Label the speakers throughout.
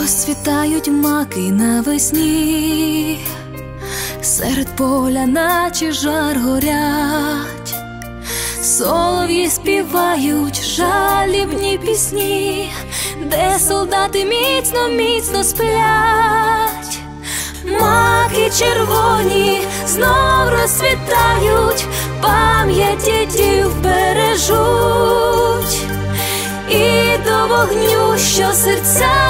Speaker 1: Розцвітають маки навесні, серед поля, наче жар горять, солов'ї співають жалібні пісні, де солдати міцно, міцно сплять, маки червоні знов розцвітають, пам'ять дітів бережуть. І до вогню, що серця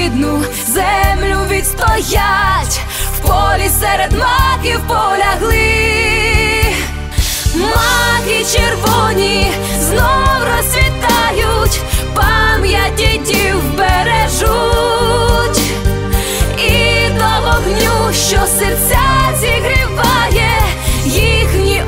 Speaker 1: рідну землю відстоять, в полі серед маків полягли, маки червоні знов розцвітають, пам'яті дідів бережуть, і до вогню, що серця зігріває, їхні.